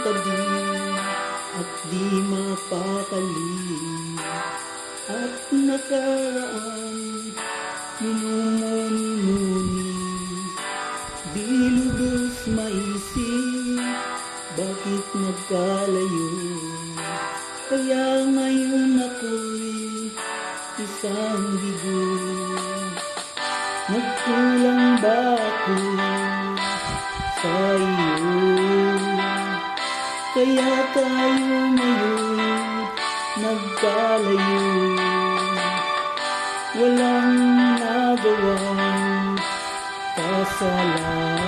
tabi at di mapakali at nakaraan minumuni-muni di lubos maisip bakit nagkalayo kaya ngayon ako'y isang bigo Nagkulang ba ako sa iyo? Kaya tayo ngayon nagkalayo. Walang nagawang kasalanan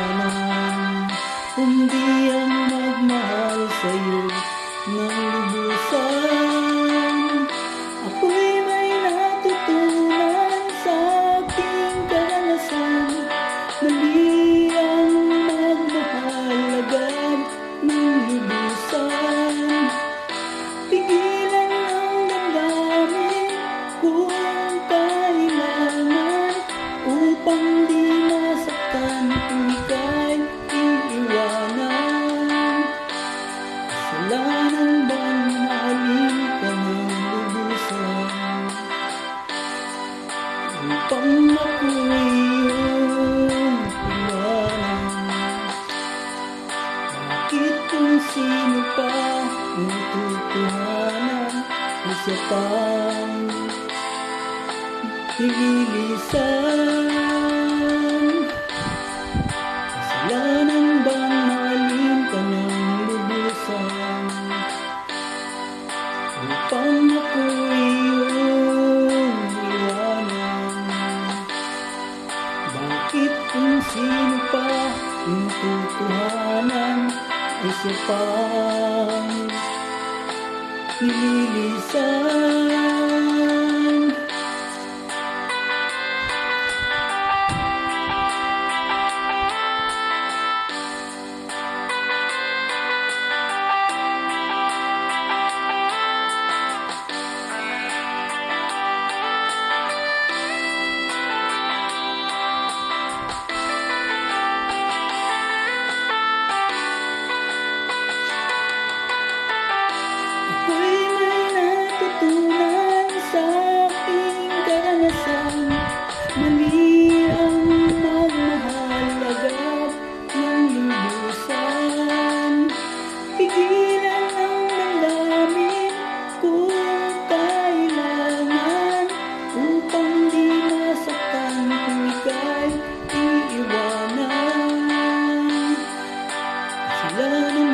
Kasalanan bang mahalin ka ng lubusan Upang ako'y iyong iwanan Bakit kung sino pa ang tutuhanan Isa pang nililisan siya pang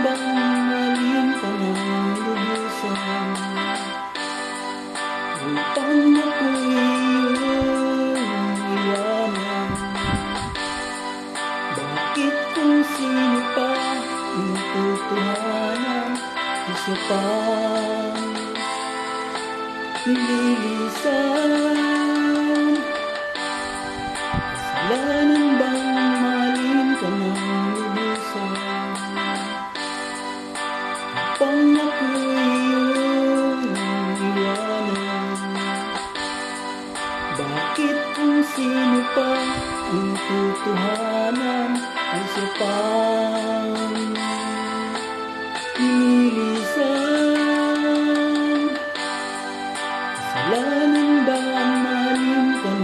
bang maling ka ng lubusan Upang ako'y iyong iwanan Bakit kung sino pa ang tutuhanan Isa pang nililisan Kasalanan Pang nililisan Kasalanan ba ang mahalin ka